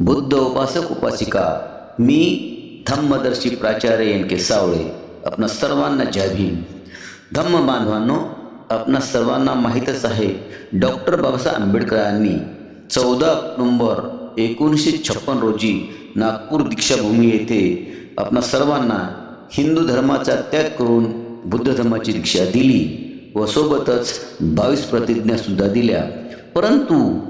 बुद्ध उपासक उपासिका मी धम्मदर्शी प्राचार्य एन के सावळे आपणा सर्वांना जय भीम. धम्म बांधवांनो आपणा सर्वांना माहीतच आहे डॉक्टर बाबासाहेब आंबेडकरांनी चौदा ऑक्टोंबर एकोणीसशे छप्पन रोजी नागपूर दीक्षाभूमी येथे आपणा सर्वांना हिंदू धर्माचा त्याग करून बुद्ध धर्माची दीक्षा दिली व सोबतच बावीस प्रतिज्ञासुद्धा दिल्या. परंतु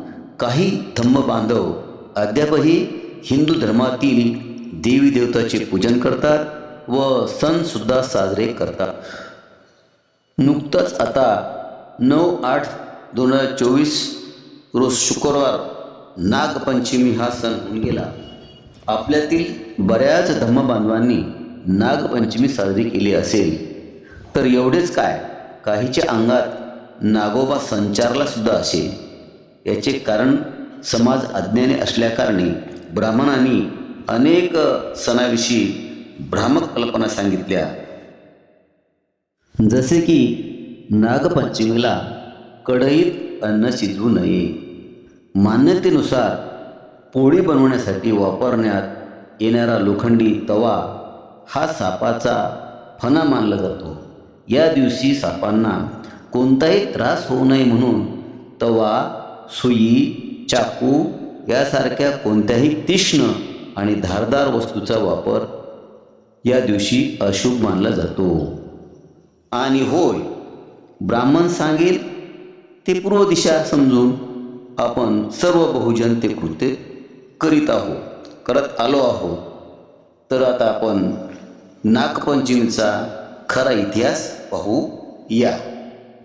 काही धम्म बांधव अद्यापही हिंदू धर्मातील देवी देवताचे पूजन करतात व सणसुद्धा साजरे करतात. नुकतंच आता नऊ आठ दोन हजार चोवीस रोज शुक्रवार नागपंचमी हा सण होऊन गेला. आपल्यातील बऱ्याच धम्मबांधवांनी नागपंचमी साजरी केली असेल तर एवढेच काय? काहीच्या अंगात नागोबा संचारला सुद्धा असेल. याचे कारण समाज अज्ञानी असल्याकारणे ब्राह्मणांनी अनेक सणाविषयी भ्रामक कल्पना सांगितल्या. जसे की नागपंचमीला कढईत अन्न शिजवू नये. मान्यतेनुसार पोळी बनवण्यासाठी वापरण्यात येणारा लोखंडी तवा हा सापाचा फणा मानला जातो. या दिवशी सापांना कोणताही त्रास होऊ नये म्हणून तवा सुई चाकू यासारख्या कोणत्याही तीक्ष्ण आणि धारदार वस्तूचा वापर या दिवशी अशुभ मानला जातो. आणि होय ब्राह्मण सांगेल ते पूर्व दिशा समजून आपण सर्व बहुजन ते कृत्य करीत आहोत करत आलो आहोत. तर आता आपण नागपंचमीचा खरा इतिहास पाहू या.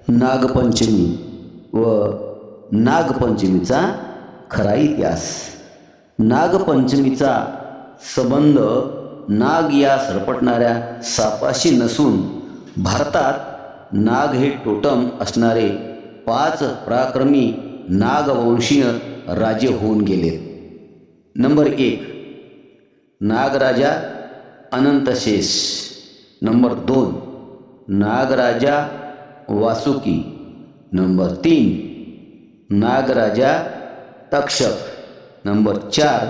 नागपंचमी व नागपंचमीचा खरा इतिहास नागपंचमीचा संबंध नाग या सरपटणाऱ्या सापाशी नसून भारतात नाग हे टोटम असणारे पाच पराक्रमी नागवंशीय राजे होऊन गेले. नंबर एक नागराजा अनंतशेष नंबर दोन नागराजा वासुकी. नंबर तीन नागराजा तक्षक. नंबर चार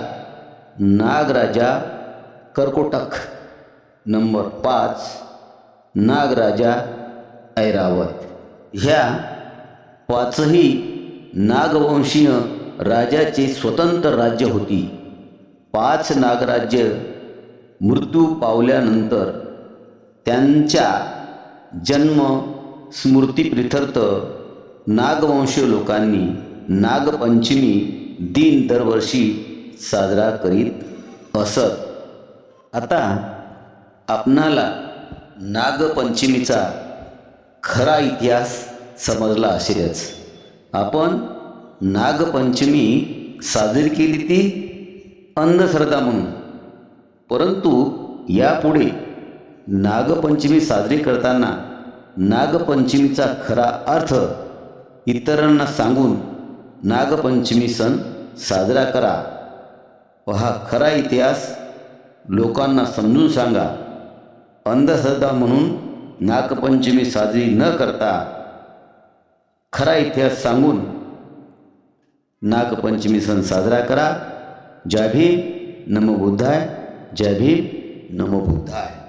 नागराजा कर्कोटक. नंबर पाच नागराजा ऐरावत. ह्या पाचही नागवंशीय राजाचे स्वतंत्र राज्य होती. पाच नागराज्य मृत्यू पावल्यानंतर त्यांच्या जन्म स्मृतीप्रिथर्थ नागवंशीय लोकांनी नागपंचमी दिन दरवर्षी साजरा करीत असत. आता आपणाला नागपंचमीचा खरा इतिहास समजला असेलच. आपण नागपंचमी साजरी केली ती अंधश्रद्धा म्हणून. परंतु यापुढे नागपंचमी साजरी करताना नागपंचमीचा खरा अर्थ इतरांना सांगून नागपंचमी सण साजरा करा. व हा खरा इतिहास लोकांना समजून सांगा. अंधश्रद्धा म्हणून नागपंचमी साजरी न करता खरा इतिहास सांगून नागपंचमी सण साजरा करा. जय भीम नमो बुद्धाय जय भीम नमो बुद्धाय.